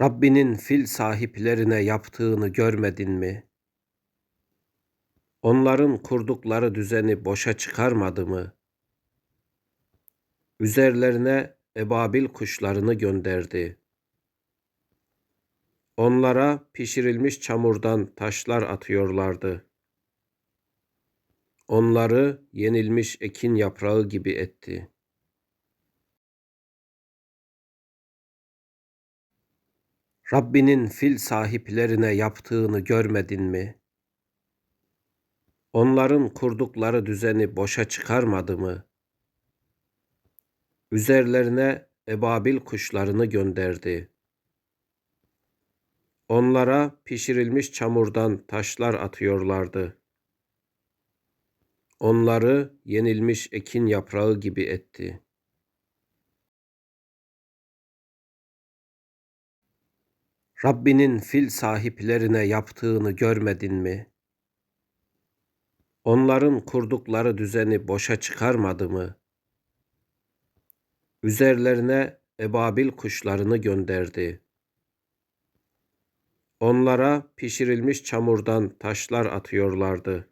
Rabbinin fil sahiplerine yaptığını görmedin mi? Onların kurdukları düzeni boşa çıkarmadı mı? Üzerlerine ebabil kuşlarını gönderdi. Onlara pişirilmiş çamurdan taşlar atıyorlardı. Onları yenilmiş ekin yaprağı gibi etti. Rabbinin fil sahiplerine yaptığını görmedin mi? Onların kurdukları düzeni boşa çıkarmadı mı? Üzerlerine ebabil kuşlarını gönderdi. Onlara pişirilmiş çamurdan taşlar atıyorlardı. Onları yenilmiş ekin yaprağı gibi etti. Rabbinin fil sahiplerine yaptığını görmedin mi? Onların kurdukları düzeni boşa çıkarmadı mı? Üzerlerine ebabil kuşlarını gönderdi. Onlara pişirilmiş çamurdan taşlar atıyorlardı.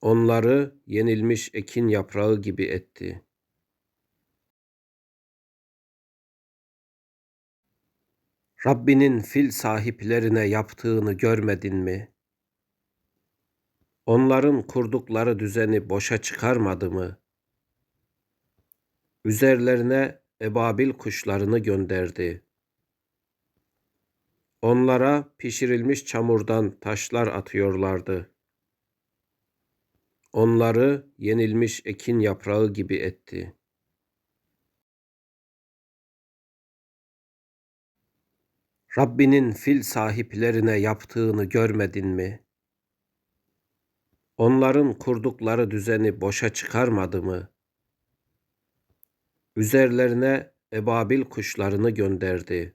Onları yenilmiş ekin yaprağı gibi etti. Rabbinin fil sahiplerine yaptığını görmedin mi? Onların kurdukları düzeni boşa çıkarmadı mı? Üzerlerine ebabil kuşlarını gönderdi. Onlara pişirilmiş çamurdan taşlar atıyorlardı. Onları yenilmiş ekin yaprağı gibi etti. Rabbinin fil sahiplerine yaptığını görmedin mi? Onların kurdukları düzeni boşa çıkarmadı mı? Üzerlerine ebabil kuşlarını gönderdi.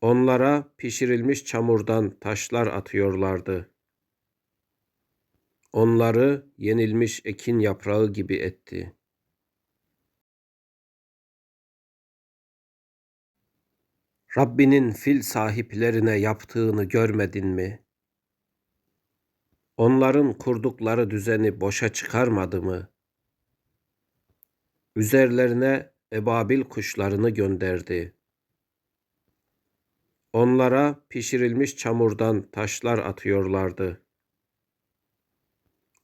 Onlara pişirilmiş çamurdan taşlar atıyorlardı. Onları yenilmiş ekin yaprağı gibi etti. Rabbinin fil sahiplerine yaptığını görmedin mi? Onların kurdukları düzeni boşa çıkarmadı mı? Üzerlerine ebabil kuşlarını gönderdi. Onlara pişirilmiş çamurdan taşlar atıyorlardı.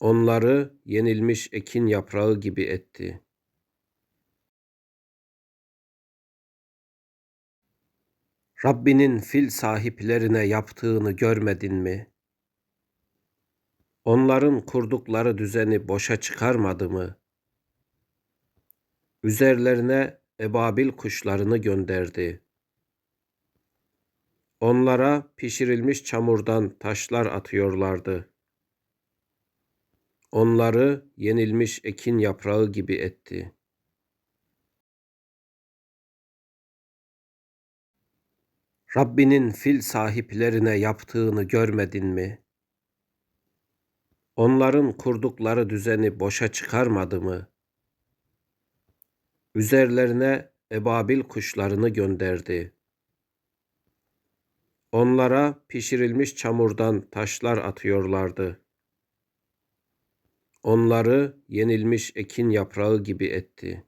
Onları yenilmiş ekin yaprağı gibi etti. Rabbinin fil sahiplerine yaptığını görmedin mi? Onların kurdukları düzeni boşa çıkarmadı mı? Üzerlerine ebabil kuşlarını gönderdi. Onlara pişirilmiş çamurdan taşlar atıyorlardı. Onları yenilmiş ekin yaprağı gibi etti. Rabbinin fil sahiplerine yaptığını görmedin mi? Onların kurdukları düzeni boşa çıkarmadı mı? Üzerlerine ebabil kuşlarını gönderdi. Onlara pişirilmiş çamurdan taşlar atıyorlardı. Onları yenilmiş ekin yaprağı gibi etti.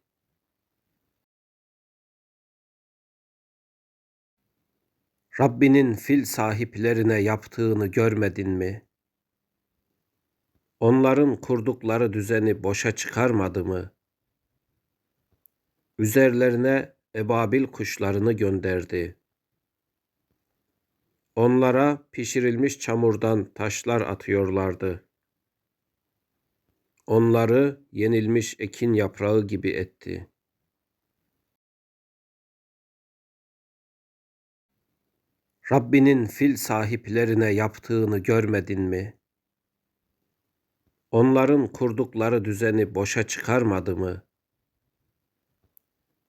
Rabbinin fil sahiplerine yaptığını görmedin mi? Onların kurdukları düzeni boşa çıkarmadı mı? Üzerlerine ebabil kuşlarını gönderdi. Onlara pişirilmiş çamurdan taşlar atıyorlardı. Onları yenilmiş ekin yaprağı gibi etti. Rabbinin fil sahiplerine yaptığını görmedin mi? Onların kurdukları düzeni boşa çıkarmadı mı?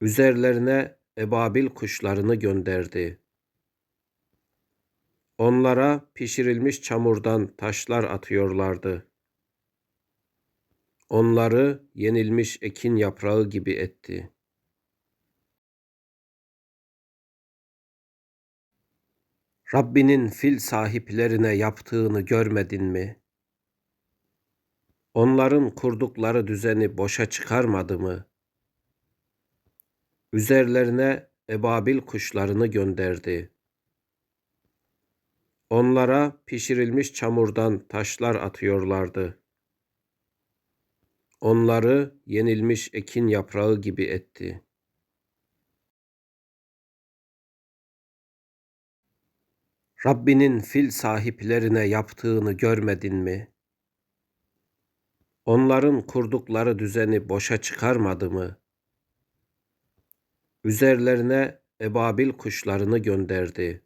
Üzerlerine ebabil kuşlarını gönderdi. Onlara pişirilmiş çamurdan taşlar atıyorlardı. Onları yenilmiş ekin yaprağı gibi etti.'' Rabbinin fil sahiplerine yaptığını görmedin mi? Onların kurdukları düzeni boşa çıkarmadı mı? Üzerlerine ebabil kuşlarını gönderdi. Onlara pişirilmiş çamurdan taşlar atıyorlardı. Onları yenilmiş ekin yaprağı gibi etti. Rabbinin fil sahiplerine yaptığını görmedin mi? Onların kurdukları düzeni boşa çıkarmadı mı? Üzerlerine ebabil kuşlarını gönderdi.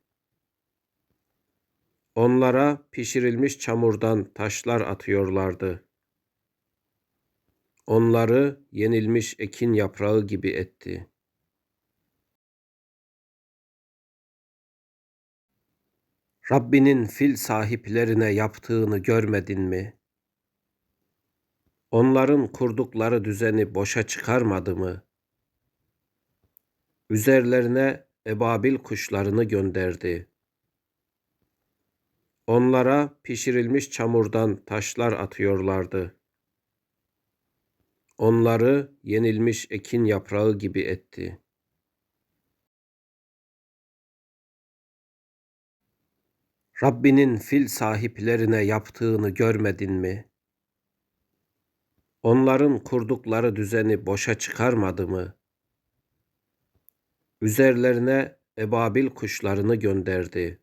Onlara pişirilmiş çamurdan taşlar atıyorlardı. Onları yenilmiş ekin yaprağı gibi etti. Rabbinin fil sahiplerine yaptığını görmedin mi? Onların kurdukları düzeni boşa çıkarmadı mı? Üzerlerine ebabil kuşlarını gönderdi. Onlara pişirilmiş çamurdan taşlar atıyorlardı. Onları yenilmiş ekin yaprağı gibi etti. Rabbinin fil sahiplerine yaptığını görmedin mi? Onların kurdukları düzeni boşa çıkarmadı mı? Üzerlerine ebabil kuşlarını gönderdi.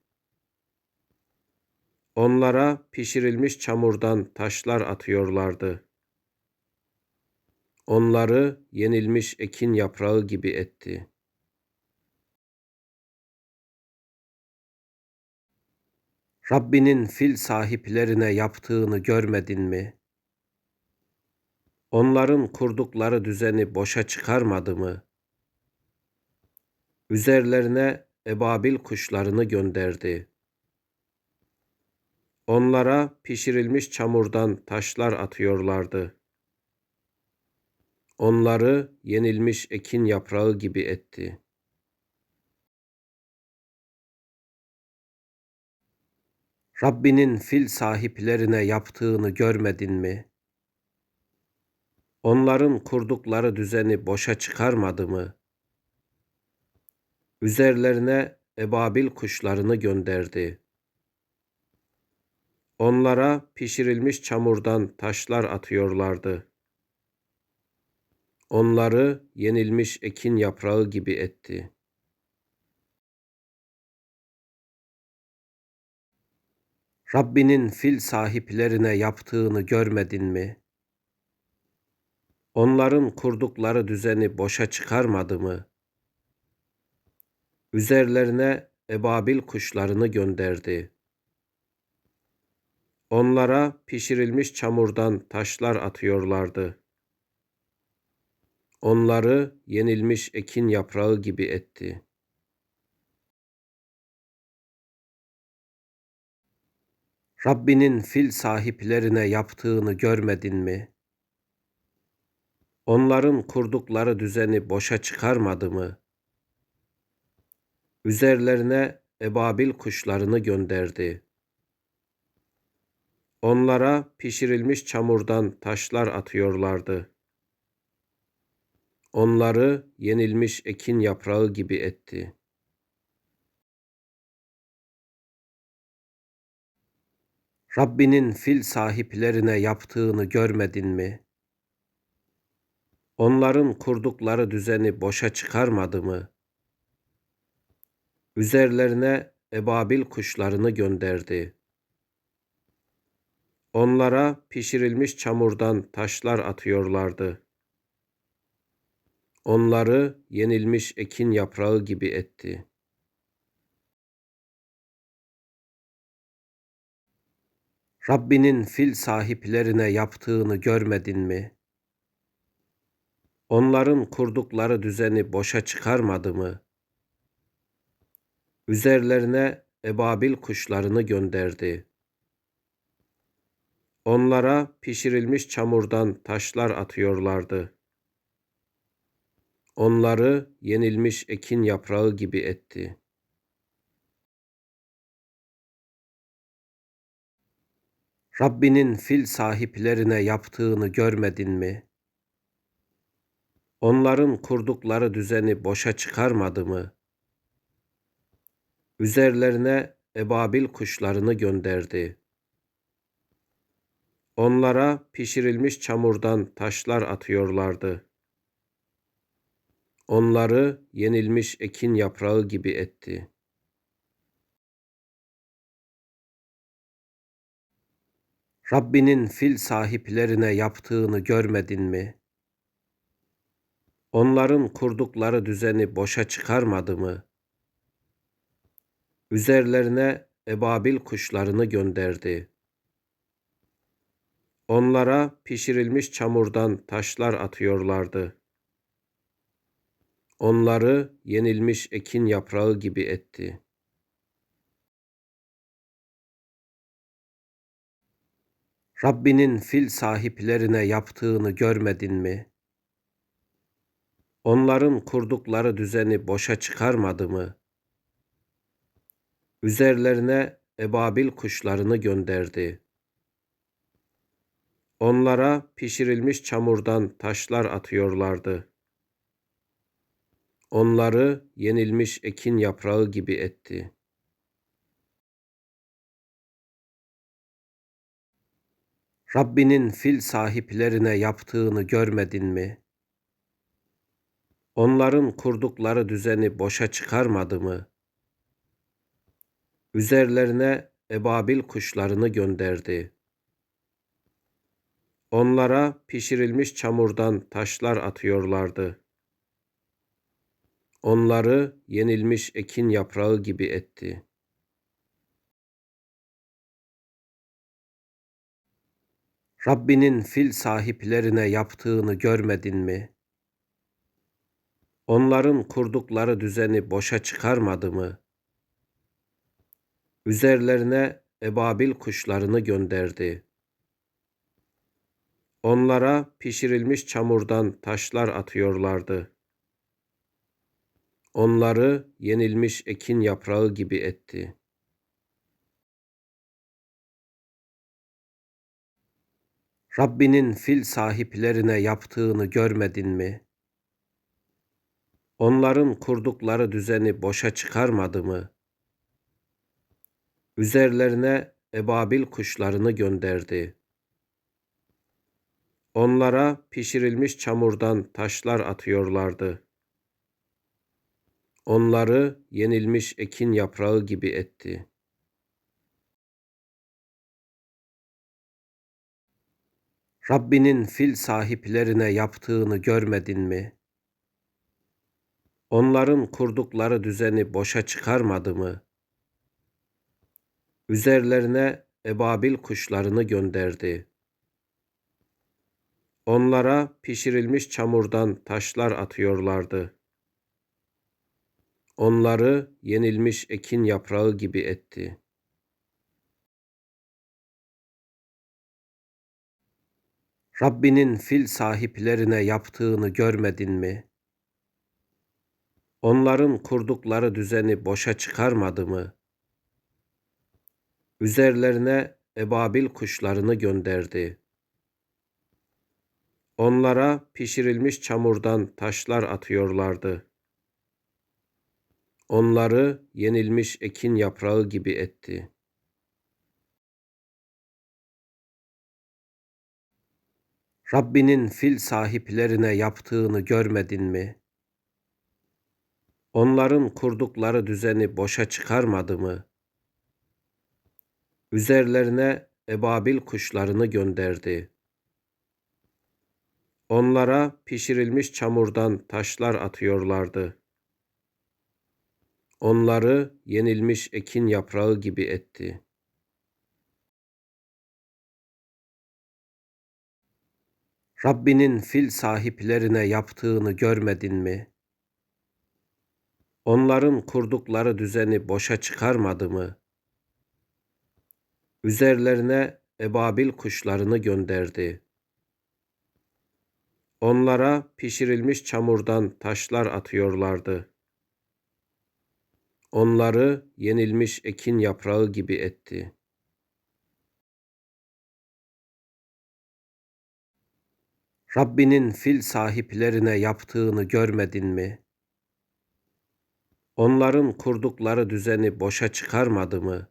Onlara pişirilmiş çamurdan taşlar atıyorlardı. Onları yenilmiş ekin yaprağı gibi etti. Rabbinin fil sahiplerine yaptığını görmedin mi? Onların kurdukları düzeni boşa çıkarmadı mı? Üzerlerine ebabil kuşlarını gönderdi. Onlara pişirilmiş çamurdan taşlar atıyorlardı. Onları yenilmiş ekin yaprağı gibi etti. Rabbinin fil sahiplerine yaptığını görmedin mi? Onların kurdukları düzeni boşa çıkarmadı mı? Üzerlerine ebabil kuşlarını gönderdi. Onlara pişirilmiş çamurdan taşlar atıyorlardı. Onları yenilmiş ekin yaprağı gibi etti. Rabbinin fil sahiplerine yaptığını görmedin mi? Onların kurdukları düzeni boşa çıkarmadı mı? Üzerlerine ebabil kuşlarını gönderdi. Onlara pişirilmiş çamurdan taşlar atıyorlardı. Onları yenilmiş ekin yaprağı gibi etti. Rabbinin fil sahiplerine yaptığını görmedin mi? Onların kurdukları düzeni boşa çıkarmadı mı? Üzerlerine ebabil kuşlarını gönderdi. Onlara pişirilmiş çamurdan taşlar atıyorlardı. Onları yenilmiş ekin yaprağı gibi etti. Rabbinin fil sahiplerine yaptığını görmedin mi? Onların kurdukları düzeni boşa çıkarmadı mı? Üzerlerine ebabil kuşlarını gönderdi. Onlara pişirilmiş çamurdan taşlar atıyorlardı. Onları yenilmiş ekin yaprağı gibi etti. Rabbinin fil sahiplerine yaptığını görmedin mi? Onların kurdukları düzeni boşa çıkarmadı mı? Üzerlerine ebabil kuşlarını gönderdi. Onlara pişirilmiş çamurdan taşlar atıyorlardı. Onları yenilmiş ekin yaprağı gibi etti.'' Rabbinin fil sahiplerine yaptığını görmedin mi? Onların kurdukları düzeni boşa çıkarmadı mı? Üzerlerine ebabil kuşlarını gönderdi. Onlara pişirilmiş çamurdan taşlar atıyorlardı. Onları yenilmiş ekin yaprağı gibi etti. Rabbinin fil sahiplerine yaptığını görmedin mi? Onların kurdukları düzeni boşa çıkarmadı mı? Üzerlerine ebabil kuşlarını gönderdi. Onlara pişirilmiş çamurdan taşlar atıyorlardı. Onları yenilmiş ekin yaprağı gibi etti. Rabbinin fil sahiplerine yaptığını görmedin mi? Onların kurdukları düzeni boşa çıkarmadı mı? Üzerlerine ebabil kuşlarını gönderdi. Onlara pişirilmiş çamurdan taşlar atıyorlardı. Onları yenilmiş ekin yaprağı gibi etti. Rabbinin fil sahiplerine yaptığını görmedin mi? Onların kurdukları düzeni boşa çıkarmadı mı? Üzerlerine ebabil kuşlarını gönderdi. Onlara pişirilmiş çamurdan taşlar atıyorlardı. Onları yenilmiş ekin yaprağı gibi etti. Rabbinin fil sahiplerine yaptığını görmedin mi? Onların kurdukları düzeni boşa çıkarmadı mı? Üzerlerine ebabil kuşlarını gönderdi. Onlara pişirilmiş çamurdan taşlar atıyorlardı. Onları yenilmiş ekin yaprağı gibi etti. Rabbinin fil sahiplerine yaptığını görmedin mi? Onların kurdukları düzeni boşa çıkarmadı mı? Üzerlerine ebabil kuşlarını gönderdi. Onlara pişirilmiş çamurdan taşlar atıyorlardı. Onları yenilmiş ekin yaprağı gibi etti. Rabbinin fil sahiplerine yaptığını görmedin mi? Onların kurdukları düzeni boşa çıkarmadı mı? Üzerlerine ebabil kuşlarını gönderdi. Onlara pişirilmiş çamurdan taşlar atıyorlardı. Onları yenilmiş ekin yaprağı gibi etti. Rabbinin fil sahiplerine yaptığını görmedin mi? Onların kurdukları düzeni boşa çıkarmadı mı? Üzerlerine ebabil kuşlarını gönderdi. Onlara pişirilmiş çamurdan taşlar atıyorlardı. Onları yenilmiş ekin yaprağı gibi etti. Rabbinin fil sahiplerine yaptığını görmedin mi? Onların kurdukları düzeni boşa çıkarmadı mı? Üzerlerine ebabil kuşlarını gönderdi. Onlara pişirilmiş çamurdan taşlar atıyorlardı. Onları yenilmiş ekin yaprağı gibi etti. Rabbinin fil sahiplerine yaptığını görmedin mi? Onların kurdukları düzeni boşa çıkarmadı mı? Üzerlerine ebabil kuşlarını gönderdi. Onlara pişirilmiş çamurdan taşlar atıyorlardı. Onları yenilmiş ekin yaprağı gibi etti.'' Rabbinin fil sahiplerine yaptığını görmedin mi? Onların kurdukları düzeni boşa çıkarmadı mı?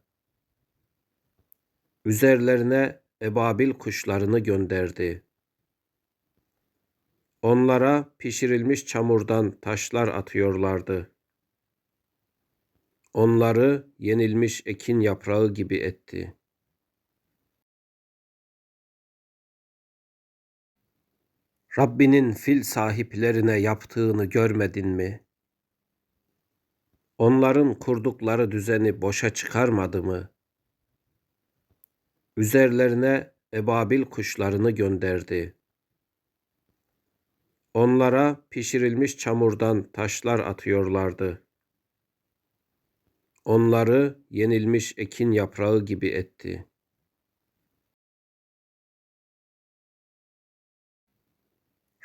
Üzerlerine ebabil kuşlarını gönderdi. Onlara pişirilmiş çamurdan taşlar atıyorlardı. Onları yenilmiş ekin yaprağı gibi etti. Rabbinin fil sahiplerine yaptığını görmedin mi? Onların kurdukları düzeni boşa çıkarmadı mı? Üzerlerine ebabil kuşlarını gönderdi. Onlara pişirilmiş çamurdan taşlar atıyorlardı. Onları yenilmiş ekin yaprağı gibi etti.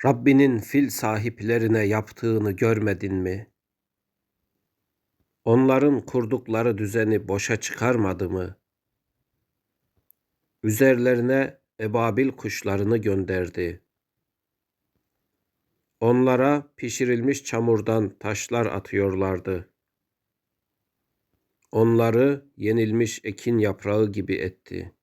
Rabbinin fil sahiplerine yaptığını görmedin mi? Onların kurdukları düzeni boşa çıkarmadı mı? Üzerlerine ebabil kuşlarını gönderdi. Onlara pişirilmiş çamurdan taşlar atıyorlardı. Onları yenilmiş ekin yaprağı gibi etti.